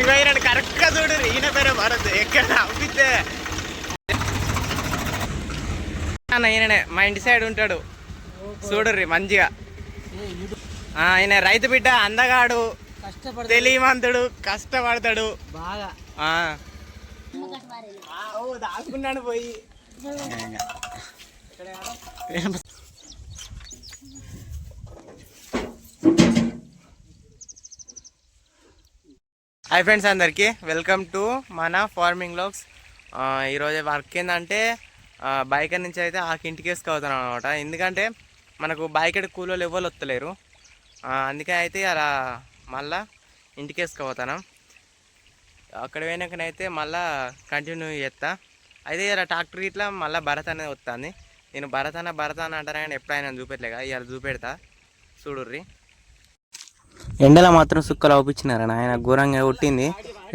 ఇక ఈయన కరెక్ట్గా చూడు ఈయన పేరే భరత్. ఎక్కడ నవ్వితే. అన్న ఈయననే మా ఇంటి సైడ్ ఉంటాడు. చూడుర్రి మంచిగా. ఆయన రైతు బిడ్డ అందగాడు తెలియమంతుడు కష్టపడతాడు. బాగా. ఆ. ఆ, ఓ దాచుకున్నాడు పోయి. హాయ్ ఫ్రెండ్స్ అందరికీ. వెల్కమ్ టు మన ఫార్మింగ్ లాగ్స్ ఈరోజు వర్క్ ఏంటంటే బైక్ నుంచి అయితే ఆ ఇంటికి వేసుకోవుతున్నాం అనమాట ఎందుకంటే మనకు బైక్ కూలీలు ఎవరు వస్తలేరు అందుకే అయితే అలా మళ్ళా ఇంటికి వేసుకోపోతాను అక్కడ పోయినాకనైతే మళ్ళా కంటిన్యూ చేస్తా. అయితే ఇలా ట్రాక్టర్ ఇట్లా మళ్ళీ భరత్ అనేది వస్తుంది నేను భరత్ అన్న భరత్ అన్న అంటారా కానీ ఎప్పుడైనా చూపెట్టలేక ఇలా చూపెడతా. చూడుర్రీ. ఎండలో మాత్రం సుక్కలు అవుపించినారు ఆయన ఘోరంగా కొట్టింది.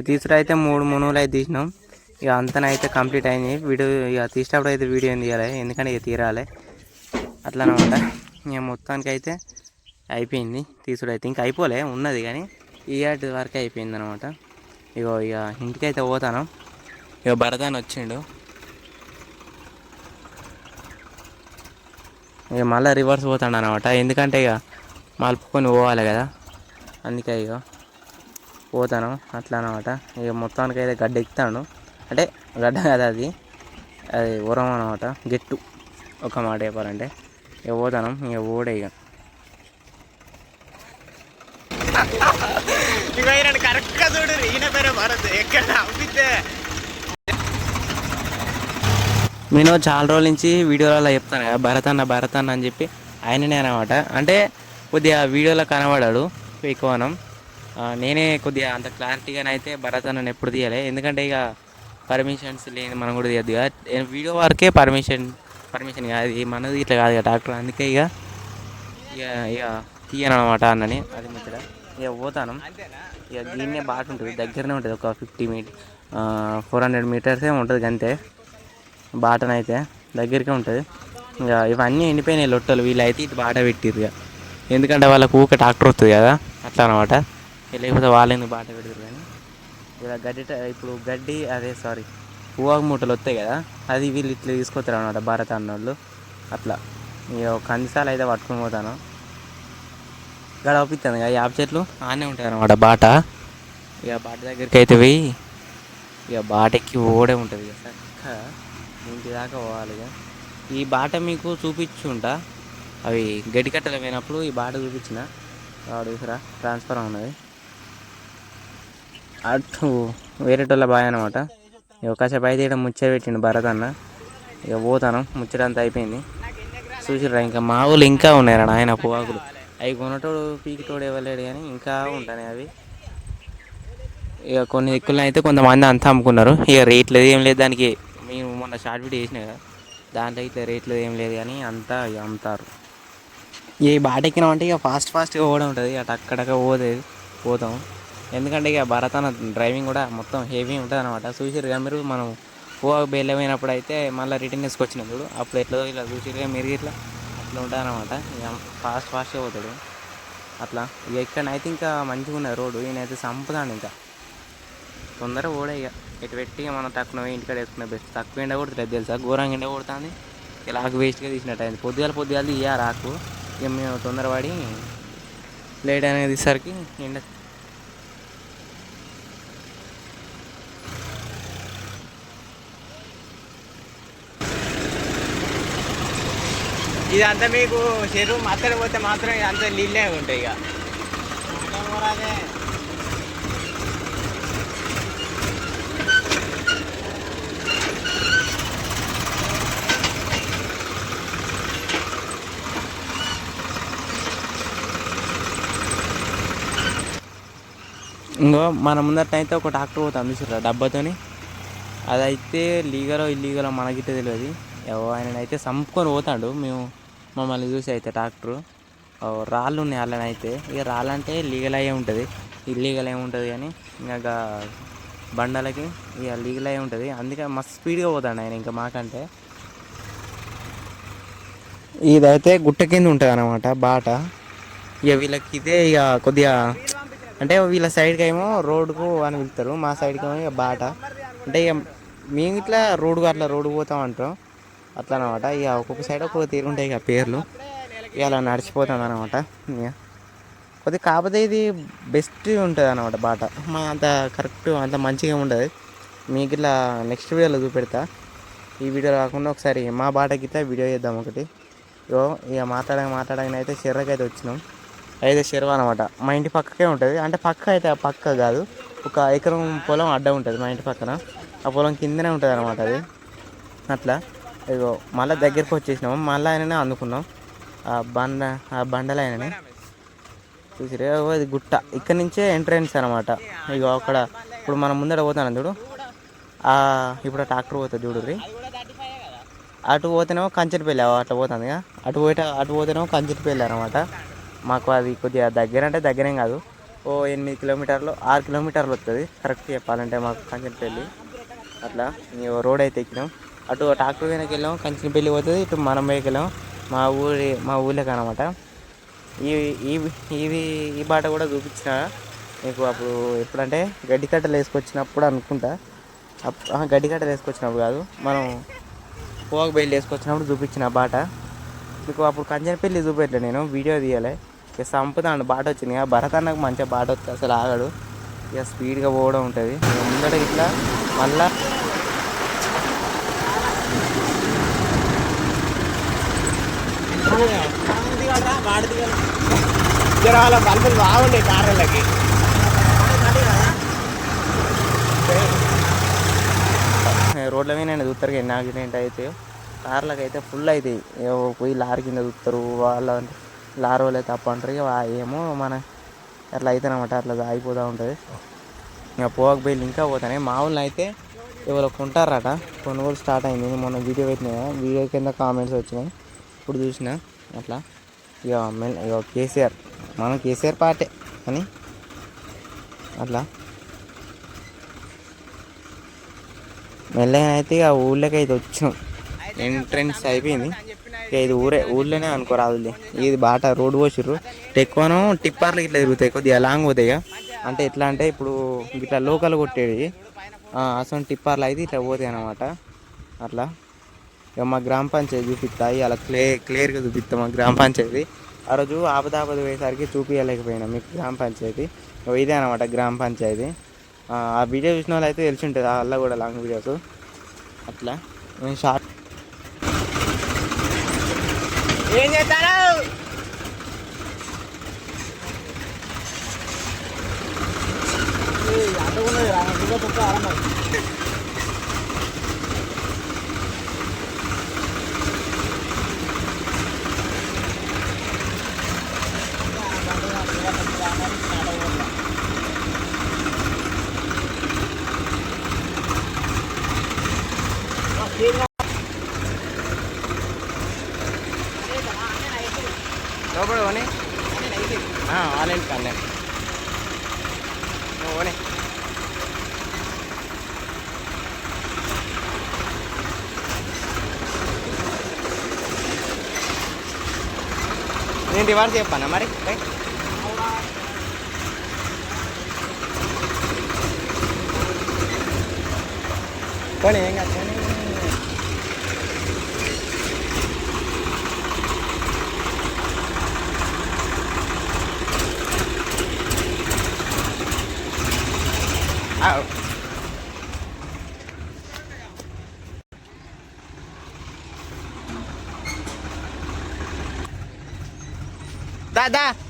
తీసుడు అయితే మూడు మునుగులు అయితే తీసినాం. ఇక అంతనైతే కంప్లీట్ అయింది. వీడియో ఇక తీసేటప్పుడు అయితే వీడియో తీయాలి? ఎందుకంటే ఇక తీరాలి. అట్లా అనమాట ఇక మొత్తానికి అయితే అయిపోయింది. తీసుడు అయితే ఇంకా అయిపోలే ఉన్నది కానీ ఈ ఆటి వరకే అయిపోయింది అనమాట ఇగో ఇక ఇంటికి అయితే పోతాను. ఇక భరతాన్ని వచ్చిండు. ఇక మళ్ళీ రివర్స్ పోతాడు అనమాట ఎందుకంటే ఇక మలుపుకొని పోవాలి కదా. అందుకే ఇక పోతాను అట్లా అనమాట ఇక మొత్తానికి అయితే గడ్డ ఎక్కుతాను. అంటే గడ్డ కదా అది. అది ఉరం అనమాట గెట్టు. ఒక మాట చెప్పాలంటే. ఇక పోతాను ఇక ఓడే ఇక ఇక ఈయన కరెక్ట్గా చూడు ఈయన పేరే భరత్. ఎక్కడ నవ్వితే నేను చాలా రోజుల నుంచి వీడియోలలో చెప్తాను కదా భరత్ అన్న భరత్ అన్న అని చెప్పి ఆయననే అనమాట అంటే కొద్దిగా వీడియోలో కనబడాడు. ఎక్కువ అనం. నేనే కొద్దిగా అంత క్లారిటీగానైతే భరత్ ఎప్పుడు తీయాలి. ఎందుకంటే ఇక పర్మిషన్స్ లేని మనం కూడా తీయద్దు కదా. వీడియో వరకే పర్మిషన్ పర్మిషన్ కాదు. మనది ఇట్లా కాదు కదా డాక్టర్ అందుకే ఇక ఇక ఇక తీయను అనమాట అన్నని అది ముచ్చట. ఇక పోతాను. ఇక దీన్నే బాట ఉంటుంది. దగ్గరనే ఉంటుంది. ఒక ఫిఫ్టీ మీట్ ఫోర్ హండ్రెడ్ మీటర్సే ఉంటుంది అంతే బాటనైతే దగ్గరికే ఉంటుంది. ఇక ఇవన్నీ ఎండిపోయినాయి లొట్టలు. వీళ్ళైతే ఇటు బాట పెట్టిర్రు ఇక. ఎందుకంటే వాళ్ళకు ఊక ట్రాక్టర్ వస్తుంది కదా అట్లా అనమాట లేకపోతే వాళ్ళు ఎందుకు బాట పెడతారు కానీ. ఇలా గడ్డి ఇప్పుడు గడ్డి అదే సారీ పువ్వాకు మూటలు వస్తాయి కదా అది వీళ్ళు ఇట్లా తీసుకొస్తారు అనమాట భారత అన్నోళ్ళు. అట్లా. ఇక కందిసాలు అయితే పట్టుకొని పోతాను. ఇక్కడ అవుపిస్తాను ఇక యాప చెట్లు? ఆనే ఉంటాయి అనమాట బాట. ఇక బాట దగ్గరికి అయితే పోయి ఇక బాట ఎక్కి ఓడే ఉంటుంది ఇక. చక్కగా ఇంటి దాకా పోవాలి ఇక. ఈ బాట మీకు చూపించుంటా? అవి గడ్డి కట్టలు పోయినప్పుడు ఈ బాట చూపించిన. వాడు చూసారా ట్రాన్స్ఫర్ ఉన్నది. అటు వేరేటోళ్ళ బాయ్ అనమాట ఇక కాసేపు అయితే ఇక్కడ ముచ్చట పెట్టిండు భరత్ అన్న. ఇక పోతాను ముచ్చట అంతా అయిపోయింది. చూసిరా ఇంకా మా ఇంకా ఉన్నాయరా నాయన పొగాకులు. అవి కొనటోడు పీకిటోడు ఇవ్వలేడు కానీ ఇంకా ఉంటాయి అవి. ఇక కొన్ని దిక్కులను అయితే కొంతమంది అంతా అమ్ముకున్నారు. ఇక రేట్లు ఏం లేదు దానికి. మేము మొన్న షార్ట్ వీడియో చేసిన కదా దాంట్లో అయితే రేట్లు ఏం లేదు కానీ అంతా ఇక అమ్ముతారు. ఈ బాట ఎక్కినామంటే ఇక ఫాస్ట్ ఫాస్ట్గా పోవడం ఉంటుంది. అటు అక్కడక్క పోతే పోతాం. ఎందుకంటే ఇక భరతన డ్రైవింగ్ కూడా మొత్తం హెవీ ఉంటుంది అనమాట చూసిరు మీరు మనం పోగా బయలుపోయినప్పుడు అయితే మళ్ళీ రిటర్న్ వేసుకొచ్చినాం చూడు. అప్పుడు ఎట్లా ఇలా చూసిరుగా మీరు ఇట్లా. అట్లా ఉంటుంది అనమాట ఇక ఫాస్ట్ ఫాస్ట్గా పోతాడు. అట్లా. ఇక ఇక్కడనైతే ఇంకా మంచిగా ఉన్నది రోడ్డు. ఈయనైతే సంపుతాడు ఇంకా. తొందరగా పోడే ఇక. ఎటు పెట్టి ఇక మనం తక్కువ ఇంటికాడ వేసుకునే బెస్ట్. తక్కువ ఎండ కొడుతుంది తెలుసా? ఘోరంగా ఎండ కొడుతుంది. ఇలా ఆకు వేస్ట్గా తీసినట్టు అయింది. పొద్దుగాల పొద్దుగాల ఇయ్యారు ఆకు ఇక మేము తొందరపడి లేట్ అనేది ఎండ ఇదంతా మీకు చెరువు మత్తడి పోతే మాత్రం ఇదంతా నీళ్ళే ఉంటాయి ఇక. ఇంకో మన ముందట ఒక ట్రాక్టర్ పోతాం చూసారా డబ్బాతోని. అదైతే లీగలో ఇల్లీగలో మనకితే తెలియదు ఎవో ఆయన అయితే చంపుకొని పోతాడు. మేము మమ్మల్ని చూసి అయితే ట్రాక్టర్ రాళ్ళు ఉన్నాయి వాళ్ళని అయితే ఇక రాళ్ళంటే లీగల్ అయ్యే ఉంటుంది. ఇల్లీగల్ ఉంటుంది కానీ ఇంకా బండలకి ఇక లీగల్ అయ్యి ఉంటుంది. అందుకే మస్తు స్పీడ్గా పోతాడు ఆయన ఇంకా మాకంటే. ఇదైతే గుట్ట కింద ఉంటుంది అనమాట బాట. ఇక వీళ్ళకి ఇదే ఇక కొద్దిగా అంటే వీళ్ళ సైడ్కి ఏమో రోడ్కు అని పిలుస్తారు మా సైడ్కి ఏమో ఇక బాట. అంటే ఇక మేము ఇట్లా రోడ్డుకు అట్లా రోడ్డు పోతాం అంటాం. అట్లా అనమాట ఇక ఒక్కొక్క సైడ్ ఒక్కొక్క తీరు ఉంటాయి ఇక పేర్లు. ఇక అలా నడిచిపోతాం అనమాట ఇక కొద్ది కాకపోతే ఇది బెస్ట్ ఉంటుంది అనమాట బాట. మా అంత కరెక్ట్ అంత మంచిగా ఉండదు. మీకు ఇట్లా నెక్స్ట్ వీడియోలో చూపెడతా. ఈ వీడియో కాకుండా ఒకసారి మా బాట గిట్లా వీడియో చేద్దాం ఒకటి. ఇక మాట్లాడక మాట్లాడకనైతే అయితే అయితే వచ్చినాం. అయితే చెరువు అనమాట మా ఇంటి పక్కకే ఉంటుంది. అంటే పక్క అయితే పక్క కాదు. ఒక ఎకరం పొలం అడ్డ ఉంటుంది మా ఇంటి పక్కన. ఆ పొలం కిందనే ఉంటుంది అనమాట అది. అట్లా. ఇగో మళ్ళీ దగ్గరికి వచ్చేసినాము. మళ్ళీ ఆయననే అందుకున్నాం. ఆ బండ ఆ బండలు ఆయననే. చూసిరే ఇది గుట్ట. ఇక్కడ నుంచే ఎంట్రన్స్ అనమాట ఇగో అక్కడ ఇప్పుడు మనం ముందర పోతాను చూడు. ఇప్పుడు ట్రాక్టర్ పోతుంది చూడుర్రి అటు పోతేనేమో కంచెటిపల్లి అట్లా పోతుంది అటు పోయిట అటు పోతేనేమో కంచెటిపల్లి అనమాట మాకు అది కొద్దిగా దగ్గర అంటే దగ్గరేం కాదు. ఓ ఎనిమిది కిలోమీటర్లు ఆరు కిలోమీటర్లు వస్తుంది కరెక్ట్ చెప్పాలంటే మాకు కంచినపల్లి. అట్లా ఇగో రోడ్ అయితే ఎక్కినాం. అటు ట్రాక్టర్ వెనక్కి వెళ్ళాం కంచెటిపల్లి పోతుంది. ఇటు మనం వైపు వెళ్ళాం. మా ఊరి మా ఊళ్ళకి అనమాట ఈ ఇవి ఈ బాట కూడా చూపించిన. మీకు అప్పుడు ఎప్పుడంటే గడ్డి కట్టలు వేసుకొచ్చినప్పుడు అనుకుంటా. అప్- గడ్డి కట్టలు వేసుకొచ్చినప్పుడు కాదు. మనం పోగ బయలు వేసుకొచ్చినప్పుడు చూపించిన బాట. మీకు అప్పుడు కంచెనపల్లి చూపెట్టలే నేను వీడియో తీయాలి. ఇక చంపుతాడు బాట వచ్చింది. ఇక భరత్ అన్నకు మంచిగా బాట వస్తుంది అసలు ఆగడు. ఇక స్పీడ్గా పోవడం ఉంటుంది. ముందట ఇట్లా మళ్ళా జరాల బల్బులు బాగుండే కార్లకి రోడ్ల మీద నేను చూస్తారు ఎన్ని యాక్సిడెంట్ అయితే. కార్లకు అయితే ఫుల్ అవుతాయి పోయి లారీ కింద చూస్తారు వాళ్ళ లారీ వాళ్ళే తప్ప అంటారు. ఇక ఏమో మన అట్లా అయితే అనమాట అట్లా ఆగిపోతూ ఉంటుంది. ఇక పోక బయలు ఇంకా పోతానే. మా ఊళ్ళో అయితే ఎవరో కొంటారట. కొనుగోలు స్టార్ట్ అయింది. నేను మొన్న వీడియో పెట్టినా. కదా, వీడియో కింద కామెంట్స్ వచ్చినాయి. ఇప్పుడు చూసిన. అట్లా. ఇక మెల్ ఇక కేసీఆర్. మనం కేసీఆర్ పార్టీ అని. అట్లా. మెల్లగా అయితే ఇక ఊళ్ళోకి అయితే వచ్చినాం ఎంట్రన్స్ అయిపోయింది. ఇది ఊరే ఊళ్ళోనే అనుకోరాదులే ఇది బాట రోడ్డు పోసిర్రు. ఎక్కువను టిప్పర్లు ఇట్లా తిరుగుతాయి. కొద్దిగా లాంగ్ పోతాయి అంటే ఎట్లా అంటే ఇప్పుడు ఇట్లా లోకల్ కొట్టేది. అసలు టిప్పర్లు అయితే ఇట్లా పోతాయి అనమాట అట్లా. ఇక మా గ్రామ పంచాయతీ చూపిస్తాయి అలా క్లే క్లియర్గా చూపిస్తాం మా గ్రామ పంచాయతీ. ఆ రోజు ఆపదాపద పోయేసరికి చూపించలేకపోయినా మీకు గ్రామ పంచాయతీ. ఇదే అనమాట గ్రామ పంచాయతీ. ఆ వీడియో చూసిన వాళ్ళు అయితే తెలిసి ఉంటుంది. అలా కూడా లాంగ్ వీడియోస్. అట్లా. షార్ట్ నేను షార్ట్ ఏం చేస్తాను లోపల పోనీ ఆన్లైన్ కన్నే పోనీ నేను రివార్డ్ చెప్పానా మరి? రైట్ పోనీ ఏం కాదు. Espada.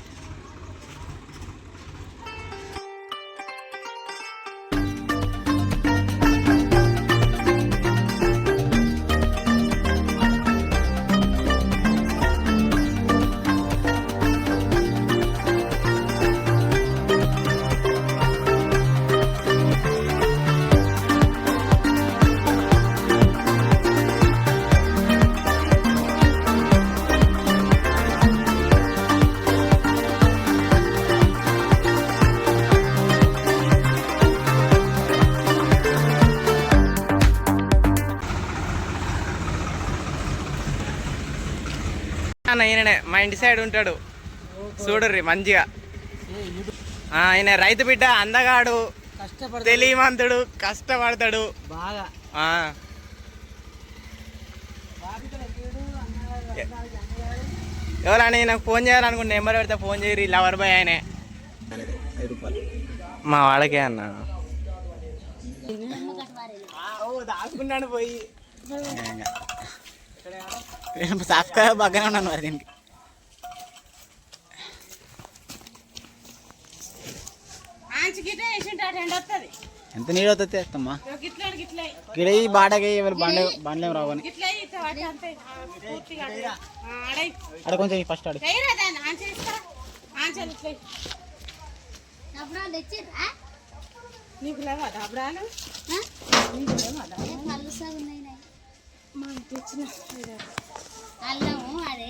అన్న ఈయననే మా ఇంటి సైడ్ ఉంటాడు. చూడర్రి మంచిగా. ఆ, ఆయన రైతు బిడ్డ అందగాడు తెలియమంతుడు కష్టపడతాడు. బాగా. ఆ, ఎవరని నాకు ఫోన్ చేయాలనుకుంటే నెంబర్ పెడితే ఫోన్ చేయరు లవర్ బాయ్ ఆయనే. మా వాళ్ళకే అన్న. దాచుకున్నాడు పోయి. సబ్స్క్రైబ్ బాగానే ఉన్నాను మరి దీనికి. ఎంత నీళ్ళు వస్తుంది అత్తమ్మా ఇక్కడ ఈ బాటకి ఎవరు బండి బండ్లేం రావని అక్కడ కొంచెం ఫస్ట్ తెచ్చిర్రా? నీకు లేవా దాబరాలు మా తెచ్చిన అల్లము అదే.